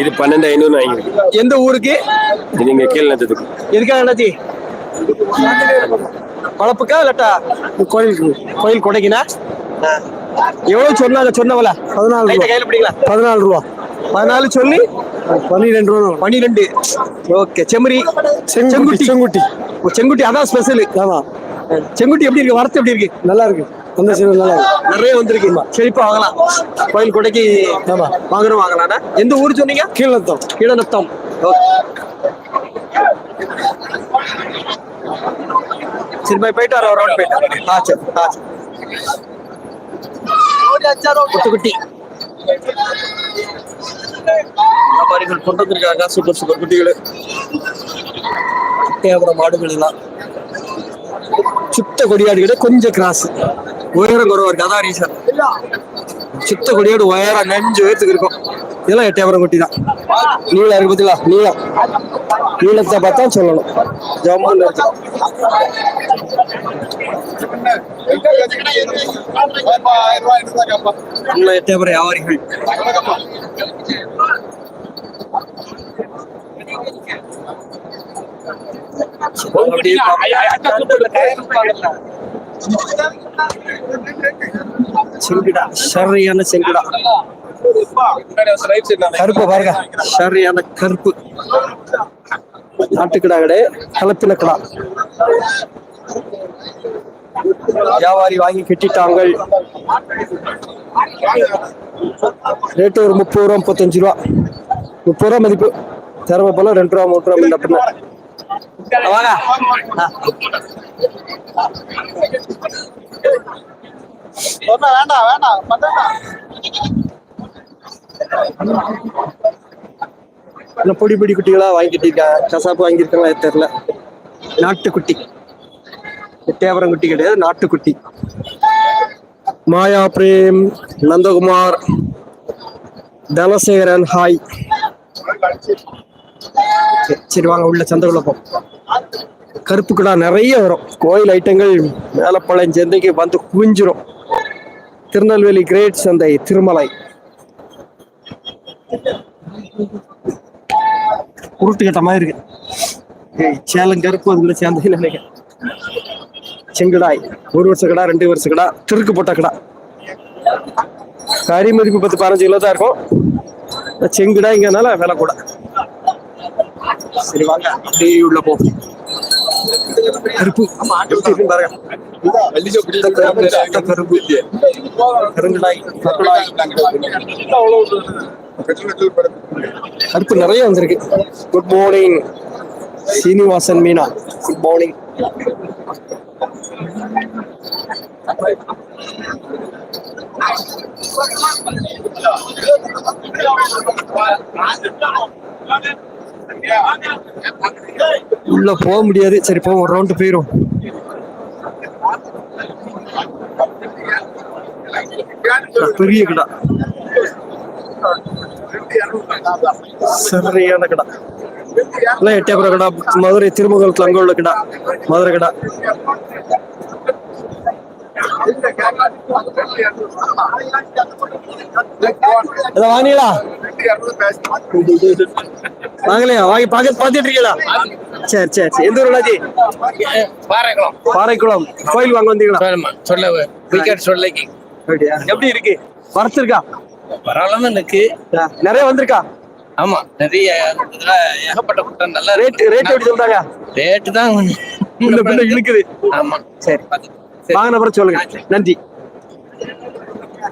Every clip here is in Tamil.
இது பன்னெண்டு ஐநூறு வாங்கிருக்கு எந்த ஊருக்கு? இது இங்க கீழே நத்தத்துக்கு எதுக்காக அண்ணாச்சி? வளர்ப்புக்கா இல்லாட்டா? கோயிலுக்கு. கோயில் கொடைக்குனா? எவ்வளவு சொன்னாங்க சொன்னவள பதினாலு ரூபா. கையில பதினாலு ரூபா. பதினாலு சொல்லி. பன்னிரெண்டு ரூபா பன்னிரெண்டு. ஓகே செம்மறி. செங்குட்டி செங்குட்டி. செங்குட்டி. அதான் ஸ்பெஷல் ஆமா. செங்குட்டி எப்படி இருக்கு? வரத்து எப்படி இருக்கு? நல்லா இருக்கு. அந்த நல்லா இருக்கு நிறைய வந்திருக்கு செழிப்பா வாங்கலாம். கோயில் கொடைக்கு ஆமா. வாங்குறோம் வாங்கலாம்னா எந்த ஊர் சொன்னீங்க? கீழத்தம் கீழநத்தம். சரி போய் போயிட்டு வர ரவுண்ட் போயிட்டு ஆ சரி ஆ சரி. குட்டி வியாபாரிகள் கொண்டு வந்திருக்காங்க. Super super. குட்டிகள். தேவர மாடுகள் எல்லாம். சுத்த கொடியாடுகிட்ட கொஞ்சம் கிராஸ் உயரம் குறவா இருக்கு. அதான் ரீசன் சுத்த கொடியாடு உயரம் நெஞ்சு உயரத்துக்கு இருக்கும். இதெல்லாம் எட்டயபுரம் கொட்டி தான். நீளம் இருக்கு பார்த்தீங்களா நீளம். நீளத்தை பார்த்தா சொல்லணும். ஜம்முன்னு இருக்கு. இன்னும் எட்டயபுரம் வியாபாரிகள். சரியான செங்குடா கருப்பு பாருங்க சரியான கருப்பு. நாட்டுக்கிடா கிடையாது கலப்பின கிடா வியாபாரி வாங்கி கட்டிட்டாங்க ரேட்டு ஒரு முப்பது ரூபா முப்பத்தஞ்சு ரூபா. முப்பது ரூபா மதிப்பு. திறமை போல ரெண்டு ரூபா மூணு ரூபா முன்ன வாங்க. வேண்டாம் வேண்டாம் பொடி பொடி குட்டிகளா வாங்கிட்டு கசாப்பு வாங்கியிருக்காங்களா தெரியல. நாட்டுக்குட்டி. தேவரம் குட்டி கிடையாது நாட்டுக்குட்டி. மாயா பிரேம் நந்தகுமார் தனசேகரன் ஹாய். சரி, சரி வாங்க உள்ள சந்தைக்குள்ள போ. கருப்பு கிடா நிறைய வரும். கோயில் ஐட்டங்கள் மேலப்பாளையம் சந்தைக்கு வந்து குவிஞ்சிரும். திருநெல்வேலி கிரேட் சந்தை திருமலை. உருட்டு கட்ட மாதிரி இருக்கு. ஏய், சேலம் கருப்பு அதுல சேர்ந்து நினைக்கிறேன். செங்கடாய் ஒரு வருஷ கடா ரெண்டு வருஷ கடா திருக்கு போட்ட கடா. கறி மதிப்பு பத்து பதினஞ்சு கிலோ தான் இருக்கும். செங்குடா இங்கனால விலை கூட. சரி வாங்க. அப்படியே உள்ள போ கருப்பு. கருப்பு, கருப்பு. கருங்கடாய் கருங்கடாய். கருப்பு நிறைய வந்திருக்கு. Good morning Srinivasan Meena. Good morning உள்ள போக முடியாது. சரி போ ஒரு ரவுண்டு போயிரும். பெரிய கடை. சரியான கடை. எல்லாம் எட்டயபுரம் கடா. மதுரை திருமங்கலத்துல அங்க உள்ள கடை. மதுரை கடை. இதை வாங்கலையா? வாங்கி பாக்க பாத்துட்டு இருக்கீங்களா? சரி சரி சரி. எந்த ஊர்லாஜி பாறைக்குளம். பாறைக்குளம். கோயில் வாங்க வந்தீங்களா? சொல்ல விக்கெட் சொல்லைக்கு. எப்படி இருக்கு? வரத்து இருக்கா பரவாயில்லாம இருக்கு. நிறைய வந்திருக்கா? ஆமா நிறைய ஏகப்பட்ட கூட்டம் நல்லா ரேட் ரேட் எப்படி சொல்றாங்க? ரேட்டு தான் இழுக்குது. ஆமா. சரி. சரி. வாங்கின அப்புறம் சொல்லுங்க. நன்றி.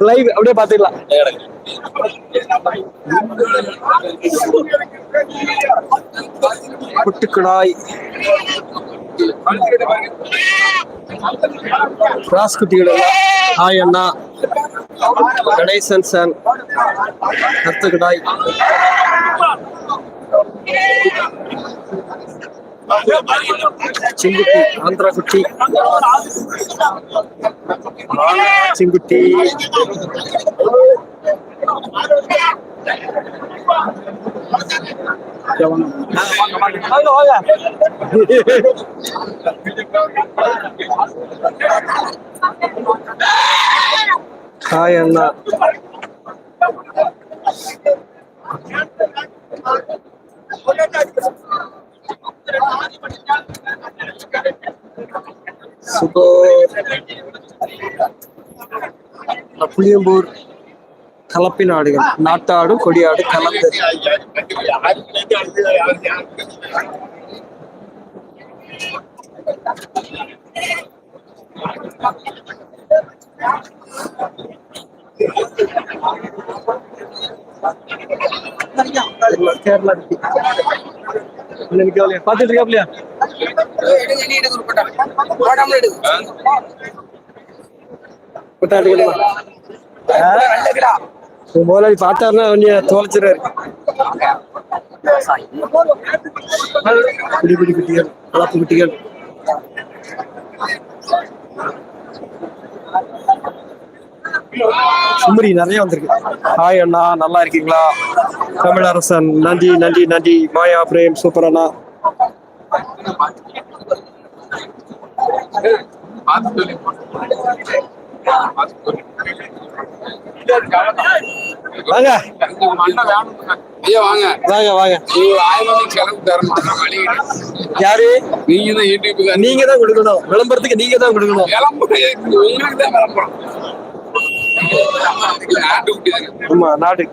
லைவ் அப்படியே பாத்துக்கலாம் குட்டுக்குடாய். கிராஸ் குட்டிகள் ஹாய் அண்ணா. கணேசன் சன் கத்துக்குடாய் சிங்குட்டி ஆந்திரா குட்டி. sing gede Halo, ya. Hai, enak. Super. புளியம்பூர் கலப்பின ஆடுகள். நாட்டாடு கொடியாடு கலந்து. கேரளா பாத்துட்டு இருக்காப்லையா கொட்டாடுகளா முதலாளி பார்த்தாருன்னா தோலைச்சிடாரு குட்டிகள் வளர்ப்பு குட்டிகள் சுமரி நிறைய வந்திருக்கு. ஹாய் அண்ணா நல்லா இருக்கீங்களா? தமிழரசன் நன்றி நன்றி நன்றி. மாயா பிரேம் சூப்பர் அண்ணா. வாங்க வாங்க. வாங்க. வாங்க யாரு? நீங்க தான் யூடியூப் நீங்க தான் கொடுக்கணும். விளம்பரத்துக்கு நீங்க தான் கொடுக்கணும். உங்களுக்கு தான் விளம்பரம். ஆமா நாடு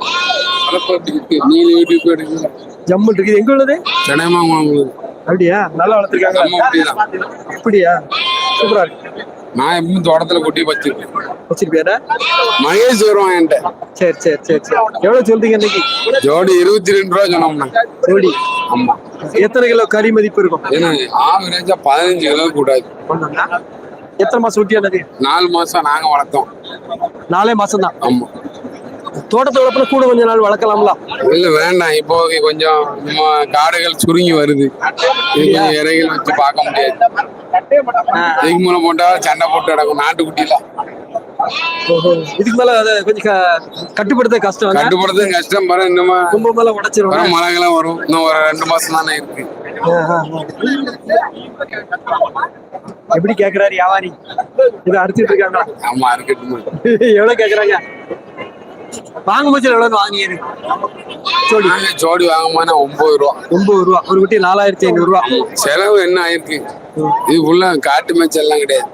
நீங்க யூடியூப் எடுக்கீங்க ஜம்மு இருக்குது. எங்க உள்ளது? அப்படியா? நல்லா வளர்த்துருக்காங்க. அப்படியா சூப்பரா இருக்கு. நான் எப்பவும் தோட்டத்துல குட்டி வச்சிருக்கேன் வச்சிருப்பியாரா மகேஷ் வருவான் என்கிட்ட. சரி சரி சரி சரி. எவ்வளவு சொல்றீங்க இன்னைக்கு? ஜோடி இருபத்தி ரெண்டு ரூபா சொன்னோம்னா ஜோடி? ஆமா. எத்தனை கிலோ கறி மதிப்பு இருக்கும்? ஏன்னா ஆவரேஜா பதினஞ்சு கிலோ கூடாது? எத்தனை மாசம் ஊட்டியானது நாலு மாசம் நாங்க வளர்த்தோம். நாலே மாசம் தான் ஆமா. தோட்டத்தை வளர்ப்புல கூட கொஞ்ச நாள் வளர்க்கலாம்ல? இல்ல வேண்டாம். இப்போ கொஞ்சம் நம்ம காடுகள் சுருங்கி வருது. கொஞ்சம் இறைகள் வச்சு பார்க்க முடியாது. இதுக்கு மூலம் போட்டா சண்டை போட்டு கிடக்கும். நாட்டுக்குட்டில ஓஹோ. இதுக்கு மேல அதை கொஞ்சம் கட்டுப்படுத்த கஷ்டம். இல்ல? கட்டுப்படுறது கஷ்டம். பாரு இன்னுமா ரொம்ப மேல உடைச்சிரும். வர மழைகளாம் வரும். இன்னும் ஒரு ரெண்டு மாசம் தானே இருக்கு. எப்படி கேக்குறாரு வியாபாரி இதை அடிச்சிட்டு இருக்காங்களா? ஆமா இருக்கட்டும் எவ்வளவு கேக்குறாங்க? வாங்கும் போச்சு எவ்வளவு வாங்கியது ஜோடி. ஜோடி வாங்கும்போது ஒன்பது ரூபா. ஒன்பது ரூபா. ஒரு குட்டி நாலாயிரத்தி ஐநூறு ரூபா. செலவு என்ன ஆயிருக்கு? இது ஃபுல்லா காட்டு மேய்ச்சல் எல்லாம் கிடையாது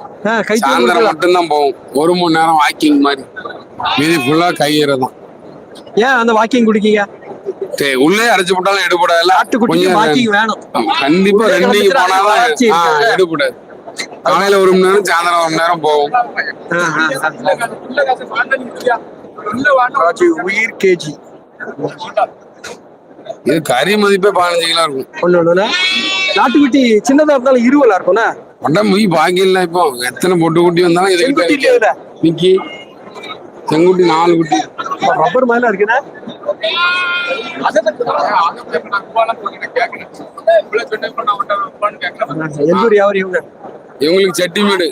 சாயந்தரம். மட்டும்தான் போகும். ஒரு மணி நேரம் வாக்கிங் மாதிரி. மீதி ஃபுல்லா கையறதான். ஏன் அந்த வாக்கிங் குடிக்கீங்க? உள்ளே அடைச்சு போட்டாலும் எடுபடாது ஆட்டுக்குட்டிக்கு வாக்கிங் வேணும். கண்டிப்பா உள்ளே ரெண்டு போனாதான். எடுபடாது. காலையில ஒரு மணி நேரம் சாயந்தரம் ஒரு மணி நேரம் போகும். ராஜு உயிர் கேஜி. இது கறி மதிப்பே பதினஞ்சு கிலோ இருக்கும். ஒண்ணு ஒண்ணுண்ணா நாட்டுக்குட்டி சின்னதா இருந்தாலும் இருவலா இருக்கும்ண்ணா? உடம்பு போய் பாக்கியம் இப்போ. எத்தனை பொட்டு குட்டி வந்தாலும் இல்லையா? நிக்கி செங்குட்டி நாலு குட்டி. ரப்பர் மாதிரி இருக்குண்ணா? எந்த ஒரு வியாபாரி இவங்க? இவங்களுக்கு செட்டிமேடு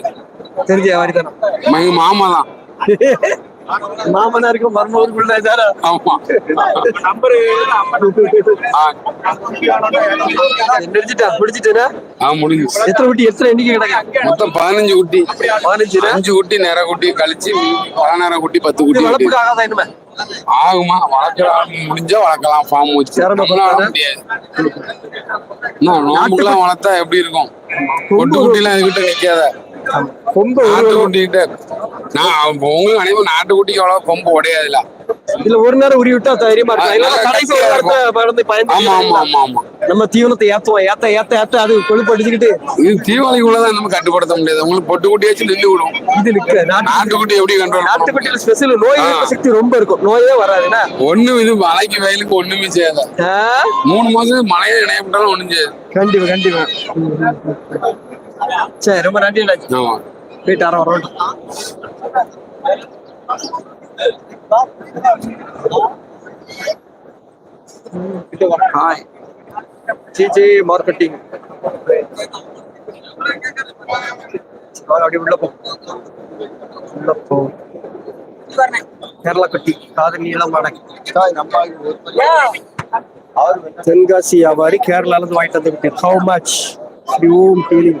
தெரிஞ்ச வியாபாரி தானே மாமா தான் மாமனா இருக்கும் மருமகனுக்குள்ள தானே ஆமா. ஆ. முடிஞ்சு எத்தனை குட்டி எத்தனை எண்ணிக்கை கிடக்கு? மொத்தம் பதினஞ்சு குட்டி. பதினஞ்சு அஞ்சு குட்டி நிற குட்டி கழிச்சு பதினாறு குட்டி பத்து குட்டி. வளர்ப்புக்கு ஆகாதான் இனிமே? ஆகுமா? வளர்க்கலாம். முடிஞ்சா வளர்க்கலாம். ஃபார்ம் வச்சு. முடியாது. வளர்த்தா எப்படி இருக்கும்? பொட்டு குட்டிலாம் எதுக்கிட்ட நிக்காத? கொம்பு ஒரு நாட்டு குட்டிகிட்ட நான் உங்களுக்கு அனைவரும் நாட்டு குட்டிக்கு அவ்வளவு கொம்பு உடையாதுல இதுல ஒரு நேரம் உரி விட்டா தைரியமா இருக்கும். நம்ம தீவனத்தை ஏத்துவோம். ஏத்த ஏத்த ஏத்த அது கொழுப்பு அடிச்சுக்கிட்டு. இது தீபாவளிக்குள்ளதான் நம்ம கட்டுப்படுத்த முடியாது. உங்களுக்கு பொட்டு குட்டியாச்சும் நின்று விடும். இது நிக்க நாட்டு நாட்டுக்குட்டி எப்படி கண்ட்ரோல் நாட்டுப்பட்டியில ஸ்பெஷல் நோய் சக்தி ரொம்ப இருக்கும். நோயே வராதுன்னா ஒண்ணும் இது மலைக்கு வயலுக்கு ஒண்ணுமே செய்யாத. மூணு மாசம் மழையை நினைப்பட்டாலும் ஒண்ணும் செய்யாது. கண்டிப்பா கண்டிப்பா. சரி ரொம்ப நன்றி அண்ணாச்சி. ஆமா போயிட்டு வரோம் வரோம் ஹாய் ஜிஜி மார்க்கெட்டிங் அப்படி உள்ள போ. உள்ள போ. கேரளா கட்டி காது நீளம் தென்காசி வியாபாரி கேரளால இருந்து வாங்கிட்டு வந்து ஹவு மச் ஃபீலிங்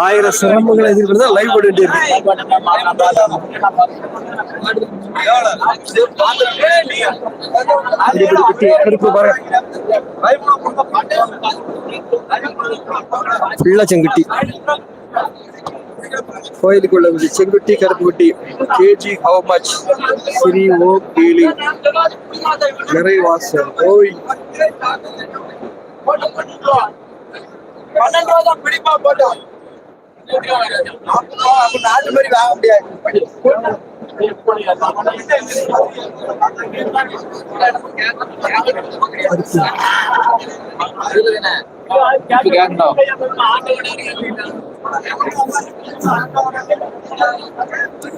ஆயிரம் சிரமங்களை எதிர்கொண்டு லைவ் போட்டு கருப்பு பாருங்க ஃபுல்லா செங்குட்டி கோயிலுக்குள்ள வந்து செங்குட்டி கருப்பு குட்டி கேஜி ஹவு மச் ஸ்ரீ ஓ கீழி நிறைவாசல். கோயில் பன்னெண்டு ரூபா பிடிப்பா போட்டோம். ஓய்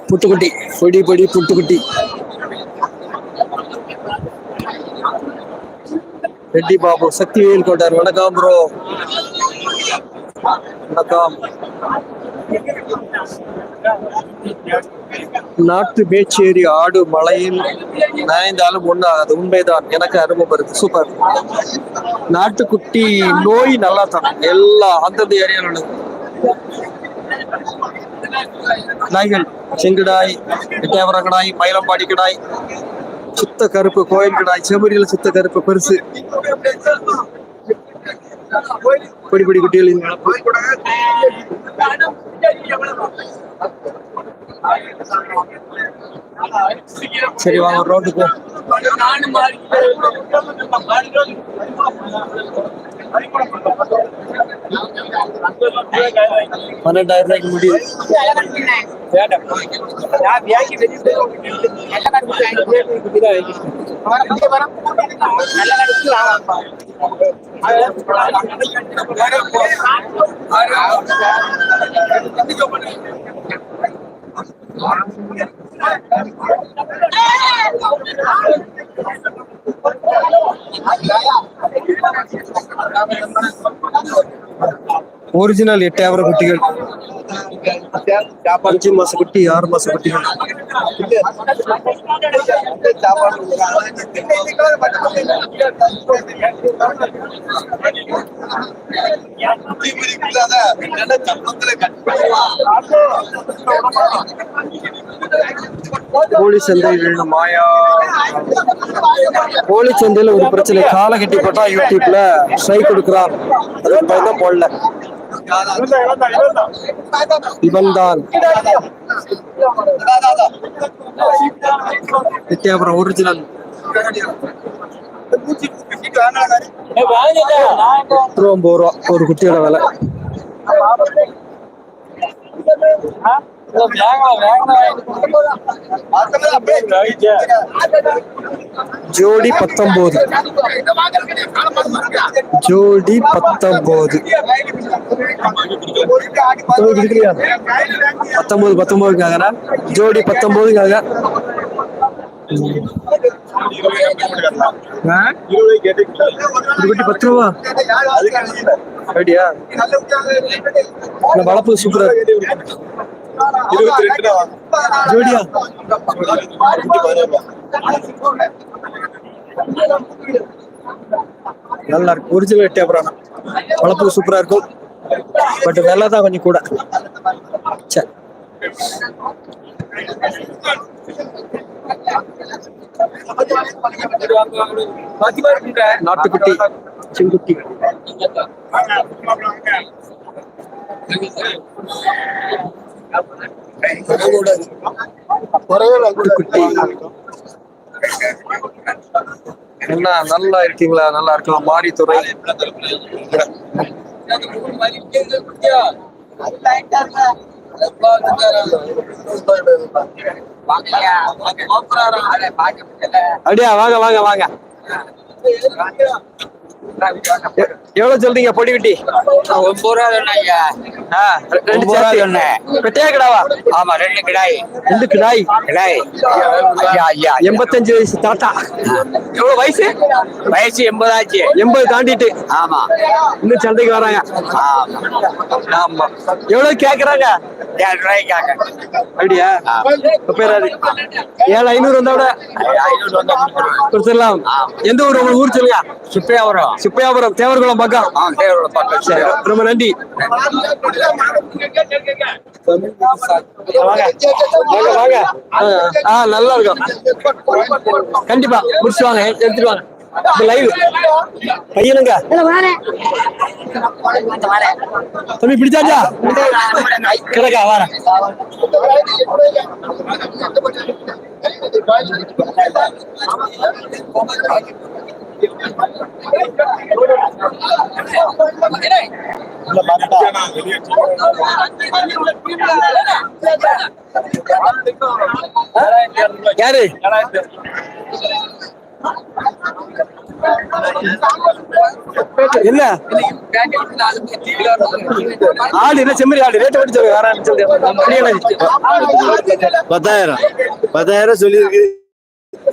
புட்டுக்குட்டி பொடி பொடி புட்டுக்குட்டி. ரெட்டி பாபு சக்திவேல் கோட்டார் வணக்கம் ப்ரோ வணக்கம். நாட்டு மேச்சேரி ஆடு மலையில் நனைந்தாலும் அது உண்மைதான். எனக்கு அனுபவம் இருக்கு. சூப்பர் நாட்டுக்குட்டி நோய் நல்லா தரும் எல்லா அந்தந்த ஏரியாவில் உள்ளது. நாய்கள் செங்குடாய் எட்டயபுரம் கடாய் மயிலம்பாடி கடாய் சுத்த கருப்பு கோயில் கடாய் செமரியில் சுத்த கருப்பு பெருசு. பொடி பொடி குட்டிகள் வளர்ப்பு. சரி வாங்க ஒரு ரோட்டுக்கு பன்னெண்டாயிரம் ரூபாய்க்கு முடியுது ஒரிஜினல் எட்டாயிரம் குட்டிகள். அஞ்சு மாச குட்டி ஆறு மாச குட்டிகள். கோழி சந்தை வேணும் மாயா. கோழி சந்தையில ஒரு பிரச்சனை. காலை கட்டி போட்டா யூடியூப்ல ஸ்ட்ரைக் கொடுக்குறான். அதுக்கு பயந்தா போடல. இவன்தான். நித்யாபுரம் ஒரிஜினல் எட்டு ரூபா ஒரு குட்டியோட விலை. ஜோடி பத்தொன்பது ஜோடி பத்தொன்பது பத்தொன்பது இருக்குல்லையா? பத்தொன்பது பத்தொன்பதுக்காகனா ஜோடி பத்தொன்பதுக்காக பத்து ரூபா? அப்படியா வளர்ப்பு சூப்பரா இருக்கு. ஜோடியா நல்லா இருக்கு ஒரிஜினல் எட்டே வளர்ப்பு சூப்பரா இருக்கும் பட் வெள்ள தான் கொஞ்சம் கூட சரி நாட்டுக்குட்டி செங்குட்டி you. என்ன நல்லா இருக்கீங்களா? நல்லா இருக்கலாம். மாரித்துறை அப்படியா வாங்க வாங்க வாங்க. எவ்வளவு சொல்றீங்க பொடி குட்டி ஒன்பது ரூபா சொன்னாங்க ரெண்டு சேர்த்து. சொன்னேன். பெட்டையா கிடாவா? ஆமா ரெண்டு கிடாய். ரெண்டு கிடாய்? கிடாய். ஐயா எண்பத்தஞ்சு வயசு தாத்தா. எவ்வளவு வயசு? வயசு எண்பதாச்சு. எண்பது தாண்டிட்டு. ஆமா. இன்னும் சந்தைக்கு வராங்க. ஆமா. எவ்வளவு கேக்குறாங்க? ஏழு ரூபாய்க்காக அப்படியா? பேராது ஏழு ஐநூறு வந்தா விட ஐநூறு வந்தா. கொடுத்துடலாம். எந்த ஊர் ஊர் சொல்லுங்க. சுப்பையாபுரம். சுப்பையாபுரம் தேவர்குளம் பக்கம். சரி ரொம்ப நன்றி. வாங்க. ஆ, நல்லா இருக்கும். கண்டிப்பா முடிச்சு வாங்க எடுத்துட்டு வாங்க. லைவ் பையனுங்க. தம்பி பிடிச்சாச்சா? கிடக்கா வரேன் யாரு? என்ன? ஆடு என்ன செம்மறி ஆடு? ரேட் பற்றி சொல்லுங்க பத்தாயிரம். பத்தாயிரம் சொல்லியிருக்கு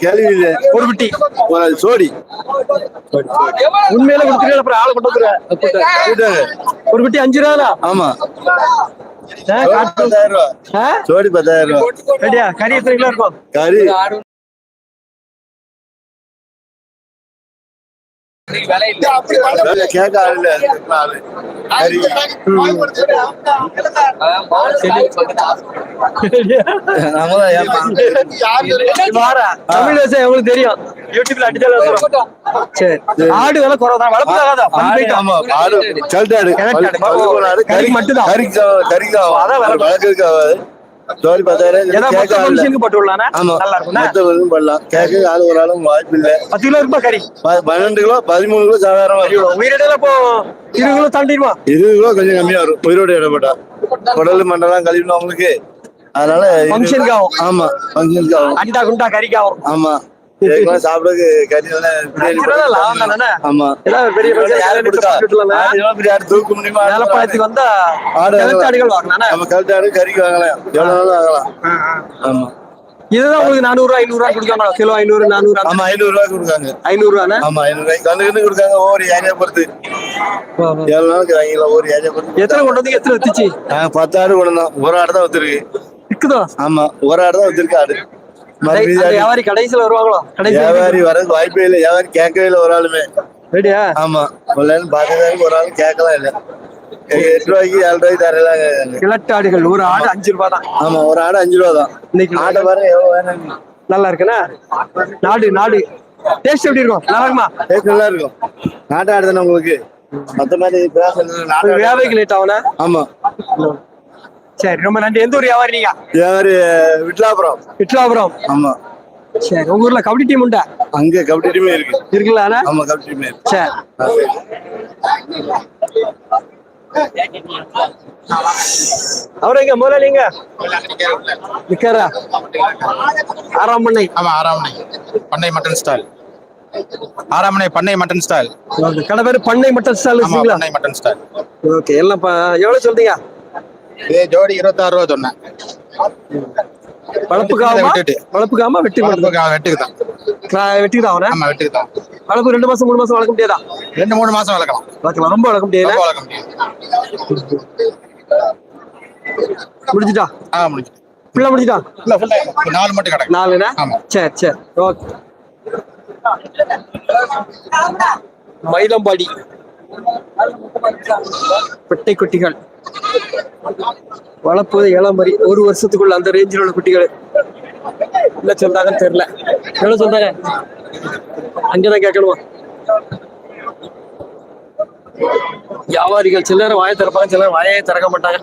கேள்வி இல்லை ஒரு பிட்டி ஒரு சோடி உண்மையில கொடுத்துட்டு அப்புறம் ஆளை கொண்டு. ஒரு பிட்டி அஞ்சு ரூபா. ஆமா சோடி பத்தாயிரம் ரூபா. ரெடியா? கறி எத்தனை கிலோ இருக்கும்? கறி. தமிழ் தெரியும். யூடியூப்ல அடிச்சாலும் சரி. ஆடு விலை குறைதான். வளர்ப்பு ஆகாதா ஆடு, ஆமா, ஆடு, கறி- மட்டும்தான். கறிக்கு. அதான். வளர்க்கறதுக்கு ஆகாது. சோடி பத்தாயிரம் ஏதோ கேட்க மொத்த ஆள் இல்ல. ஃபங்க்ஷனுக்கு போட்டு விடலாம்னா ஆமா. நல்லா இருக்கும்னா மொத்த இதுவும் பண்ணலாம் கேட்க ஆள் ஒரு ஆளும் வாய்ப்பு இல்ல பத்து கிலோ இருக்குமா கறி? பன்னெண்டு கிலோ பதிமூணு கிலோ சாதாரணமா உயிரிடல இப்போ இருபது கிலோ தாண்டிடுமா இருபது கிலோ கொஞ்சம் கம்மியா வரும். உயிரோட இடப்பட்டா குடல் மண்டலம் கழிவுனா உங்களுக்கு அதனால ஃபங்க்ஷனுக்கு ஆகும். ஆமா ஃபங்க்ஷனுக்கு ஆகும். அண்டா குண்டா கறிக்கு ஆகும். ஆமா. சாப்பிடறதுக்கு கறி ரூபா தானே ஆமா. பெரிய தூக்க முடியுமா ஆடு நிலப்பழத்துக்கு வந்தா ஆடுகள் வாங்கலாம் நம்ம கழுத்து ஆடு கறிக்கு வாங்கலாம். எவ்வளவு நாளும் வாங்கலாம். ஆமா. இதுதான் உங்களுக்கு நானூறு ரூபா ஐநூறு ரூபா கொடுக்காங்க கிலோ ஐநூறு நானூறு ஆமா ஐநூறு ரூபாய் கொடுக்காங்க ஐநூறு ரூபாண்ணே ஆமா ஐநூறு கண்ணு கண்ணு கொடுக்காங்க ஒவ்வொரு ஏரியா பொறுத்து. ஏழு நாளுக்கு வாங்கிக்கலாம் ஒவ்வொரு ஏரியா பொறுத்து எத்தனை கொண்டு வந்து எத்தனை வித்துச்சு? நாங்க பத்து ஆடு கொண்டு வந்தோம். ஒரு ஆடு தான் வச்சிருக்கு ஆமா ஒரு ஆடு தான் வச்சிருக்கு ஆடு. ஆடு வியாபாரி கடைசியில வருவாங்களோ? வியாபாரி வரதுக்கு வாய்ப்பே இல்லை. வியாபாரி கேட்கவே இல்லை ஒரு ஆளுமே. ரெடியா ஆமா. ஒன்லைன் பார்த்ததாங்க ஒரு ஆள் கேட்கலாம் இல்லை. எட்டு ரூபாய்க்கு ஏழு ரூபாய்க்கு தரலாம் கேட்காங்க. கிழட்டு ஆடுகள் ஒரு ஆடு அஞ்சு ரூபாய் தான். ஆமா ஒரு ஆடு அஞ்சு ரூபா தான். இன்னைக்கு ஆட்டை பாருங்க எவ்வளவு வேணும்? நல்லா இருக்குண்ணா நாடு நாடு. டேஸ்ட் எப்படி இருக்கும்? நல்லா இருக்குமா? டேஸ்ட் நல்லா இருக்கும். நாட்டு ஆடு தானே உங்களுக்கு? மத்த மாதிரி ஆடு. வியாபாரிக்கு லேட் ஆகும்னா? ஆமா. சரி ரொம்ப நன்றி. எந்த ஊர் வியாபாரி நீங்க? வியாபாரி விட்லாபுரம். விட்லாபுரம். ஆமா. சரி உங்க ஊர்ல கபடி டீம் உண்டா? அங்க கபடி டீமே இருக்கு. இருக்குல்ல அண்ணா? ஆமா கபடி டீமே இருக்கு. சரி. அவரு எங்க முதலாளிங்க நிக்காரா ஆறாம் பண்ணை ஆமா ஆறாமணை பண்ணை மட்டன் ஸ்டால். ஆறாமணை பண்ணை மட்டன் ஸ்டால். கடை பேரு பண்ணை மட்டன் ஸ்டால் ஆமா வச்சுங்களா? பண்ணை மட்டன் ஸ்டால். ஓகே எல்லாம் ப- எவ்வளவு சொல்றீங்க? இது ஜோடி இருபத்தாறு ரூபா சொன்னேன். வளர்ப்புக்காகமா விட்டுட்டு. வளர்ப்புக்காகமா வெட்டி மட்டும் வளர்ப்புக்கு வெட்டுக்கு தான் வெட்டிக்கு தான் ஆமா வெட்டுக்கு தான் வளர்ப்பு ரெண்டு மாசம் மூணு மாசம் வளர்க்க முடியாதா? ரெண்டு மூணு மாசம் வளர்க்கலாம். வளர்க்கலாம். ரொம்ப வளர்க்க முடியாது வளர்க்க முடியும் முடிஞ்சுட்டா? ஆ முடிஞ்சு பிள்ளை முடிஞ்சுட்டா? இல்ல. ஒரு நாலு மட்டும் கிடக்கு. நாலுண்ணா ஆமா. சரி சரி. ஓகே. மயிலம்பாடி. பெட்டை குட்டிகள் வளர்ப்பது ஏழாம்பரி ஒரு வருஷத்துக்குள்ள அந்த ரேஞ்சில் உள்ள குட்டிகள். என்ன சொல்றாங்கன்னு தெரியல. எவ்வளவு சொல்றாங்க? அங்கதான் கேட்கணுமா? வியாபாரிகள் சிலர் வாயை திறப்பாங்க சிலர் வாயை திறக்க மாட்டாங்க.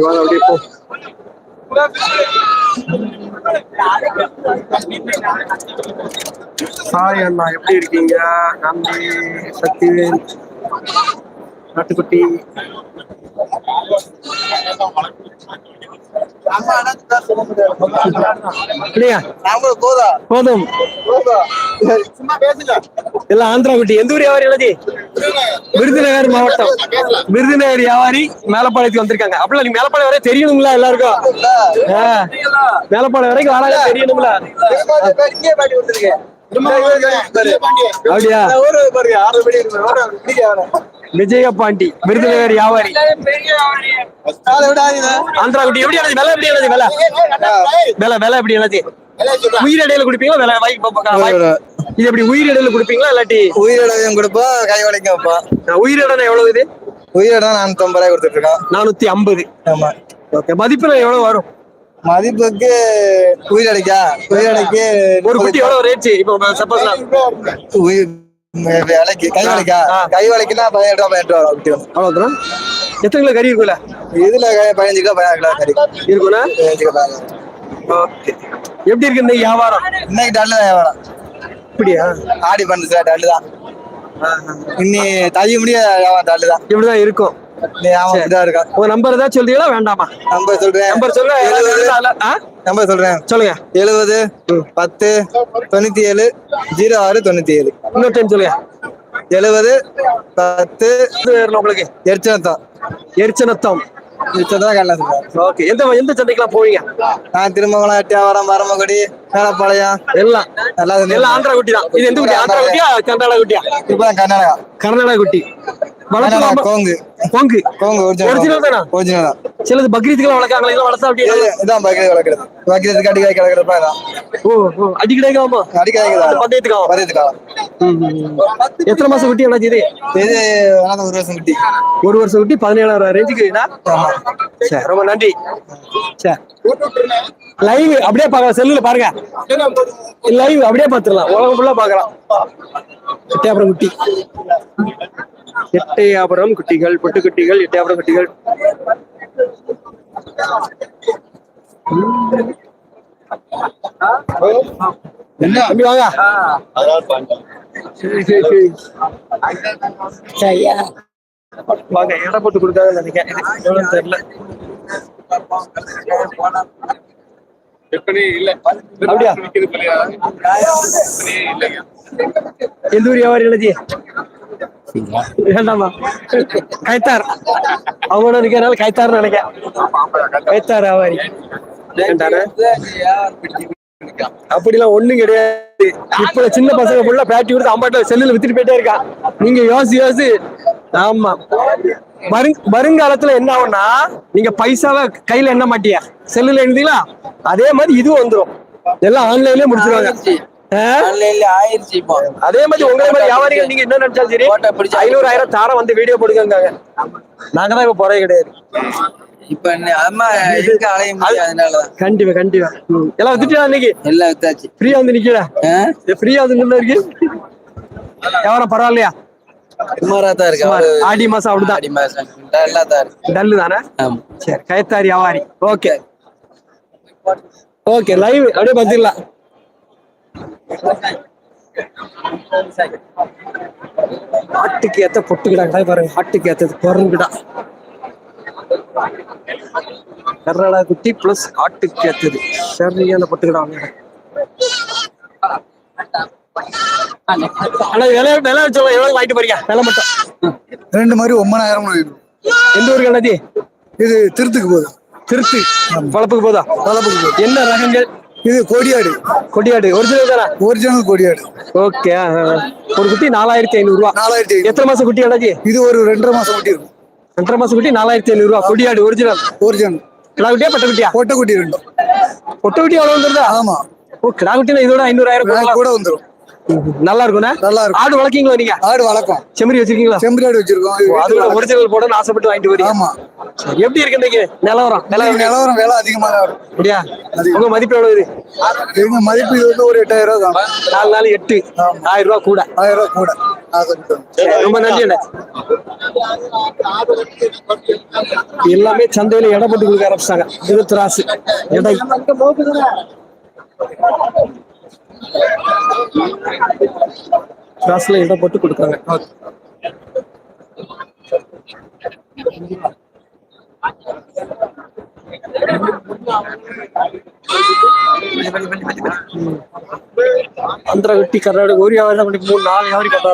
அப்படியே போ. ஹாய் அண்ணா எப்படி இருக்கீங்க? நன்றி சக்திவேல் நாட்டுக்குட்டி போதும். எல்லாம் ஆந்திரா குட்டி எந்த ஊர் வியாபாரி எழுதி விருதுநகர் மாவட்டம். விருதுநகர் வியாபாரி மேலப்பாளையத்துக்கு வந்திருக்காங்க. அப்படிலாம் நீ மேலப்பாளையம் வரை தெரியணுங்களா எல்லாருக்கும். மேலப்பாளையம் வரைக்கும் வராங்க தெரியணுங்களா அப்படியா? விஜய பாண்டி விருதுநகர் வியாபாரி. ஆந்திரா குட்டி எப்படி விலை எப்படி எழுதி? விலை? விலை விலை எப்படி எழுதி? உயிரடையில குடிப்பீங்களா? விலை வாங்கி இது எப்படி உயிரிடல கொடுப்பீங்களா இல்லாட்டி? உயிரிழவையும் கொடுப்போம் கை வலிக்கும் வைப்போம் அஹ், உயிரிடனா எவ்வளவு இது? உயிரிடம் நானூத்தி ரூபாய் கொடுத்துட்டு இருக்கோம் நானூத்தி ஐம்பது. ஆமா. ஓகே மதிப்புல எவ்வளவு வரும்? மதிப்புக்கு உயிரடைக்கா உயிரடைக்கு ஒரு குட்டி எவ்வளவு ரேட் இப்போ சப்போஸ் உயிர் விலைக்கு கை வலிக்கா. கை வலிக்குன்னா பதினெட்டு ரூபா பதினெட்டு ரூபா குட்டி வரும். அவ்வளவுதான்? எத்தனை கிலோ கறி இருக்குல்ல இதுல பதினஞ்சு கிலோ பதினாறு கிலோ கறி. இருக்குண்ணா பதினஞ்சு கிலோ எப்படி இருக்கு இந்த வியாபாரம்? இன்னைக்கு டல்லு வியாபாரம். இப்படியா ஆடி பண்ணு சார் டல்லு தான். இன்னி தைய முடிய வியாபாரம் டல்லு தான். இப்படிதான் இருக்கும். உங்க நம்பர் ஏதாவது சொல்றீங்களா? வேண்டாமா? நம்பர் சொல்றேன். நம்பர் எழுபது. நம்பர் சொல்றேன். சொல்லுங்க. எழுபது பத்து தொண்ணூத்தி ஏழு ஜீரோ ஆறு தொண்ணூத்தி ஏழு இன்னொரு டைம் சொல்லுங்க. எழுபது பத்து உங்களுக்கு? எரிச்சனத்தம் எரிச்சனத்தம் சொல்றேன் ஓகே எந்த எந்த சந்தைக்கெல்லாம் போவீங்க? நான் திருமங்கலம் எட்டியாவரம் பரமக்குடி மேலப்பாளையம். எல்லாம். எல்லாம் எல்லாம் ஆந்திரா குட்டி தான் இது எந்த குட்டி ஆந்திரா குட்டியா கர்நாடகா குட்டியா? இப்பதான் கர்நாடகா. கர்நாடகா குட்டி. வளர்த்து கோங்கு. கோங்கு ஒரிஜினல் தானா? ஒரிஜினல் தான். சிலது பக்ரீத்துக்குலாம் வளர்க்காங்களா இதெல்லாம் வளர்த்தா அப்படியே இது- இதான் பக்கெட் வளர்க்குறது. கட்டி காய் கிடக்குறப்ப இதான். ஓ ஓ அடிக்கடிக்காமா? அடிக்காய்க்கு பந்தயத்துக்காகும் பதினெட்டுக்கா எத்தனை மாசம் குட்டி அண்ணாச்சி இது? இது வேணாம் ஒரு வருஷம் குட்டி. ஒரு வருஷம் குட்டி பதினேழாயிரம் ரேஞ்சுக்கு ஆமா. சரி ரொம்ப நன்றி. சரி லைவ் அப்படியே பார்க்கலாம் செல்லுல பாருங்க. லைவ் அப்படியே பார்த்துடலாம். உலகம் ஃபுல்லா பார்க்கலாம். எட்டையாபுரம் குட்டி. எட்டையாபுரம் குட்டிகள் பொட்டு குட்டிகள் எட்டையாபுரம் குட்டிகள். தம்பி வாங்க. சரி, சரி, சரி. சரியா. வாங்க எடை போட்டு கொடுக்காத நினைக்கிறேன் எவ்வளவு தெரியல. அப்படியா? எந்த ஊர் வியாபாரி எழுதி வேண்டாமா கைத்தார். அவங்க நினைக்கிறனால கைத்தார் நினைக்கிறேன். கைத்தார் வியாபாரி வேண்டானே அப்படிலாம் ஒண்ணும் கிடையாது. இப்ப சின்ன பசங்க ஃபுல்லா பேட்டி கொடுத்து அம்மாட்ட செல்லுல வித்துட்டு போயிட்டே இருக்கா. நீங்க யோசி யோசி. ஆமா. வரு- வருங்காலத்துல என்ன ஆகும்னா நீங்க பைசாவை கையில எண்ண மாட்டியா? செல்லுல எழுந்தீங்களா அதே மாதிரி இதுவும் வந்துரும். எல்லாம் ஆன்லைன்லயே முடிச்சிருவாங்க. ஆ? ஆன்லைன்ல ஆயிருச்சு இப்போ அதே மாதிரி உங்களை மாதிரி வியாபாரிகள் நீங்க என்ன நினைச்சாலும் சரி ஐநூறு ஆயிரம் தாரம் வந்து வீடியோ போடுங்க நாங்க தான் இப்ப போறே கிடையாது. இப்ப என்ன- அம்மா அலைய அதனாலதான் கண்டிப்பா கண்டிப்பா. எல்லாம் வித்துட்டா இன்னைக்கு? எல்லாம் வித்தாச்சு ஃப்ரீயா வந்து நிக்கல? ஃப்ரீயா வந்து நின்று இருக்கு. பரவாயில்லையா? சுமாரா தான் இருக்கு. அவரு ஆடி மாசம் அப்படிதான். ஆடி மாசம். தான் இருக்கு. டல்லு தானே? சரி கயத்தாரி வியாபாரி. ஓகே. ஓகே லைவ் அப்படியே பார்த்துக்கலாம். ஆட்டுக்கு ஏத்த பொட்டுக்கிடா பாருங்க ஆட்டுக்கு ஏத்தது குரங்குடா கர்நாடகா குட்டி பிளஸ் ஆட்டுக்கு ஏத்தது சரியான பொட்டுக்கிடா ஆனா விலை விலை சொல்ல எவ்வளவு வாங்கிட்டு போறீங்க? விலை மட்டும். ரெண்டு மாதிரி ஒன்பதாயிரம் எந்த ஊருக்கு அண்ணாச்சி இது? திருத்துக்கு போகுது திருத்து. வளப்புக்கு போதா? வளப்புக்கு போகுது என்ன ரகங்கள்? இது கொடியாடு. கொடியாடு. ஒரிஜினல் தானே? ஒரிஜினல் கொடியாடு. ஓகே ஒரு குட்டி நாலாயிரத்தி ஐநூறு ரூபா நாலாயிரத்தி. எத்தனை மாசம் குட்டி அண்ணாச்சி? இது ஒரு ரெண்டரை மாசம் குட்டி இருக்கும். ரெண்டரை மாசம் குட்டி நாலாயிரத்தி ஐநூறு ரூபா கொடியாடு ஒரிஜினல் ஒரிஜினல் கிடா குட்டியா பட்ட குட்டியா? பொட்டை குட்டி ரெண்டு. பொட்டை குட்டி எவ்வளவு வந்துருதா? ஆமா. ஓ கிடா குட்டினா இதோட ஐநூறாயிரம். கூட வந்துரும். நல்லா இருக்கும்ண்ணே நல்லா இருக்கும் ஆடு வளர்க்கீங்களா நீங்க? ஆடு வளர்க்கும் செம்மறி வச்சிருக்கீங்களா? செம்பரியாடு வச்சிருக்கோம். இது ஓ, அது வீட்டுல ஒரிஜினல் போடணும்னு ஆசைப்பட்டு வாங்கிட்டு வரீங்க. ஆமா. எப்படி இருக்கு இன்னைக்கு? நிலவரம் நிலவரம் நிலவரம் விலை அதிகமா இருக்கும் அப்படியா? உங்க மதிப்பு எவ்வளவு இது? எங்க மதிப்பு இது வந்து ஒரு எட்டாயிரம் ரூபாய் தான். நாலு நாள் எட்டு. ஆயிரம் ரூபாய் கூட. ஆயிரம் ரூபாய் கூட. ரொம்ப நன்றி எல்லாமே சந்தையில எடை போட்டு கொடுக்க ஆரம்பிச்சாங்க இருபத்தி ராசு எடை. கிளாஸ்ல இடம் போட்டு கொடுக்குறாங்க. ஆந்திரா வெட்டி கர்நாடக ஒரு வியாபாரி மூணு நாலு வியாபாரி கொண்டு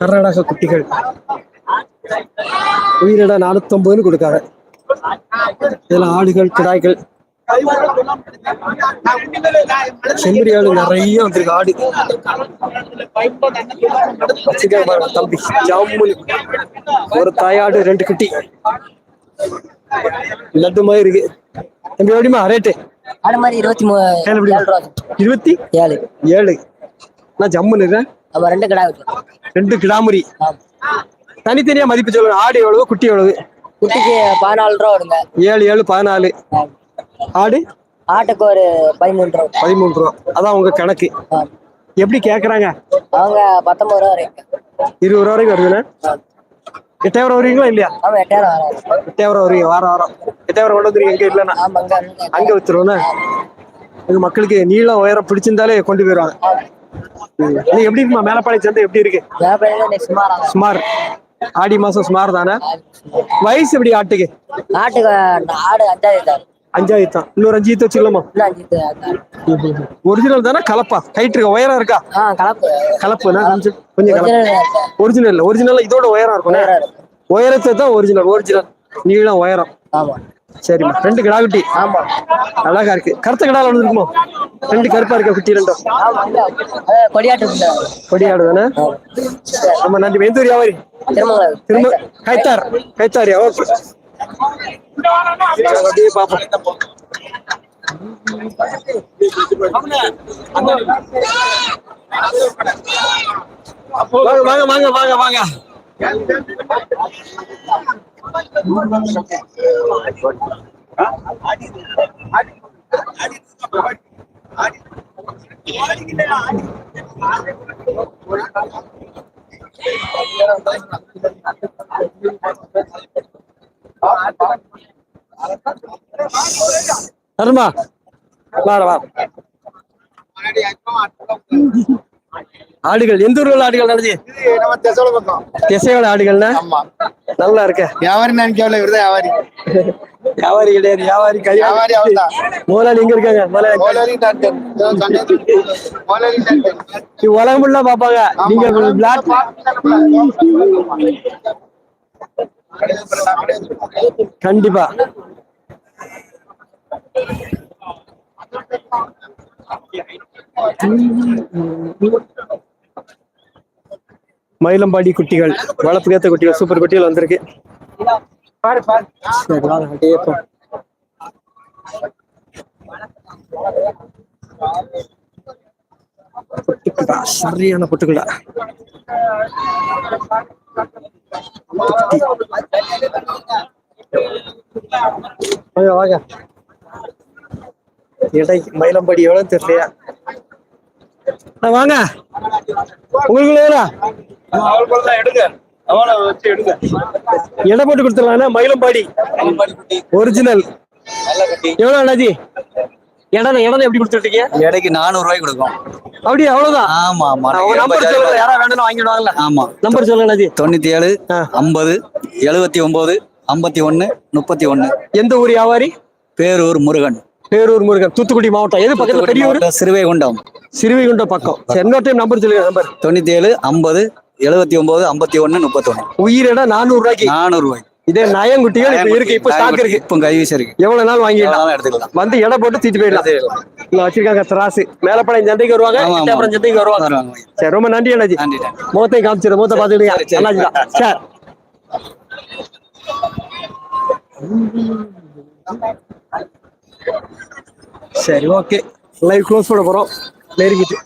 கர்நாடக குட்டிகள். உயிரிட நானூத்தொன்பதுன்னு கொடுக்காங்க. இதுல ஆடுகள் கிடாய்கள். செம்பரி ஆடு நிறைய வந்திருக்கு ஆடு. பாருங்க தம்பி. ஜாமுனி. ஒரு தாயாடு ரெண்டு குட்டி. லட்டு மாதிரி இருக்கு. தம்பி எப்படிமா ரேட்டு ஆடு மாதிரி இருபத்தி இருபத்தி? ஏழு. ஏழு. நான் ஜம்முன்னு இருக்கேன் நம்ம ரெண்டு கடை இருக்கு. ரெண்டு கிடாமுரி தனித்தனியா மதிப்பு சொல்லுங்க. ஆடு எவ்வளவு குட்டி எவ்வளவு? குட்டிக்கு பதினாலு ரூபா வருங்க. ஏழு ஏழு பதினாலு. ஆடு? ஆட்டுக்கு ஒரு பதிமூணு ரூபா. பதிமூணு ரூபா. அதான் உங்க கணக்கு. எப்படி கேக்குறாங்க? அவங்க பத்தொன்பது ரூபா வரைக்கும். இருபது ரூபா வரைக்கும் வருதுண்ணே. எட்டாயிரம் வருவீங்களா இல்லையா? ஆமா எட்டாயிரம் வராது எட்டாயிரம் வருவீங்க. வாரம் வாரம். எட்டாயிரம் கொண்டு வந்துருவீங்க. எங்க இல்லைன்னா அங்க வச்சிருவோண்ணே எங்க மக்களுக்கு நீளம் உயரம் பிடிச்சிருந்தாலே கொண்டு போயிடுவாங்க. ம். நீ எப்படி இருக்குமா? மேலப்பாளையம் சந்தை எப்படி இருக்கு? சுமார். ஆடி மாசம் சுமார் தானே? வயசு எப்படி ஆட்டுக்கு? ஆட்டுக்கு ஆடு அஞ்சாவது தான் அஞ்சாயிரம் தான் இன்னொரு அஞ்சு ஈத்து வச்சுக்கலாமா. ஒரிஜினல் தானே? கலப்பா. ஹைட் இருக்கா? உயரம் இருக்கா? கலப்பு. கொஞ்சம் கலப்பு. ஒரிஜினல் ஒரிஜினல் இதோட உயரம் இருக்கும்ண்ணே உயரம் இருக்கு. உயரத்தை தான் ஒரிஜினல் ஒரிஜினல் நீளம் உயரம் ஆமா. சரிம்மா. ரெண்டு கிடா குட்டி. ஆமா. அழகா இருக்கு. கருத்த கிடால ஒன்று இருக்குமோ? ரெண்டு கருப்பா இருக்க குட்டி ரெண்டும்? ஆமா. கொடியாட்டு. கொடியாடு தானே? நம்ம நன்றி. எந்த வியாபாரி கைத்தார் கைத்தாரியா ஓகே. வாங்க வாங்க வாங்க. வாங்க வாங்க வருமா வார வா ஆடுகள் எந்த ஊர்ல ஆடுகள் நடந்து? திசையோட ஆடுகள்னா ஆமா. நல்லா இருக்க. வியாபாரி நினைக்கல இவர்தான் வியாபாரி. வியாபாரி கிடையாது வியாபாரி கை வியாபாரி அவர்தான். முதலாளி எங்க இருக்காங்க? முதலாளி உலகம் ஃபுல்லா பாப்பாங்க நீங்க கண்டிப்பா. மயிலம்பாடி குட்டிகள் வளர்ப்புக்கு ஏத்த குட்டிகள் சூப்பர் குட்டிகள் வந்திருக்கு. சரி, வாங்க, அப்படியே போ. பொட்டுக்குடா சரியான பொட்டுக்குடா. வாங்க வாங்க. இடை மயிலம்படி எவ்வளவு தெரியலையா? வாங்க. உங்களுக்கு எடுங்க அவனை வச்சு எடுங்க எடை போட்டு கொடுத்துடலாம் மயிலம்பாடி. ஒரிஜினல் எவ்வளவு அண்ணாஜி? இடம் இடம் எப்படி கொடுத்துருக்கீங்க? எடைக்கு நானூறு ரூபாய்க்கு கொடுக்கும் அப்படியே அவ்வளவுதான். ஆமா ஆமா. நம்பர் சொல்லுங்க யாரா வேணும் வாங்கிடுவாங்கல்ல. ஆமா. நம்பர் சொல்லுங்க அண்ணாஜி. தொண்ணூத்தி ஏழு. ஐம்பது எழுபத்தி ஒன்பது ஐம்பத்தி ஒண்ணு முப்பத்தி ஒண்ணு எந்த ஊர் வியாபாரி? பேரூர் முருகன். பேரூர் முருகன். தூத்துக்குடி மாவட்டம். எது பக்கத்துல? பெரிய ஊர் மாவட்டம் சிறுவைகுண்டம். சிறுவைகுண்டம் பக்கம். இன்னொரு டைம் நம்பர் சொல்லுங்க நம்பர் தொண்ணூத்தி ஏழு ஐம்பது எழுபத்தி ஒன்பது ஐம்பத்தி ஒண்ணு முப்பத்தி உயிரிட நானூறு ரூபாய்க்கு. நானூறு ரூபாய் இதே நயங்குட்டிகள் இப்ப இருக்கு இப்ப ஸ்டாக் இருக்கு. இப்போ கைவீசி இருக்கு. எவ்வளவு நாள் வாங்கிடலாம்? எடுத்துக்கலாம்? வந்து எடை போட்டு தீட்டு போயிடலாம். இங்க வச்சிருக்காங்க திராசு. மேலப்படையும் சந்தைக்கு வருவாங்க. எட்டயபுரம் சந்தைக்கு வருவாங்க. சரி ரொம்ப நன்றி அண்ணாஜி. முகத்தை காமிச்சிரு முகத்தை பாத்துக்கிட்டீங்க. அண்ணாஜி தான். சரி. சரி ஓகே. லைவ் க்ளோஸ் பண்ண போறோம். நெருங்கிட்டு.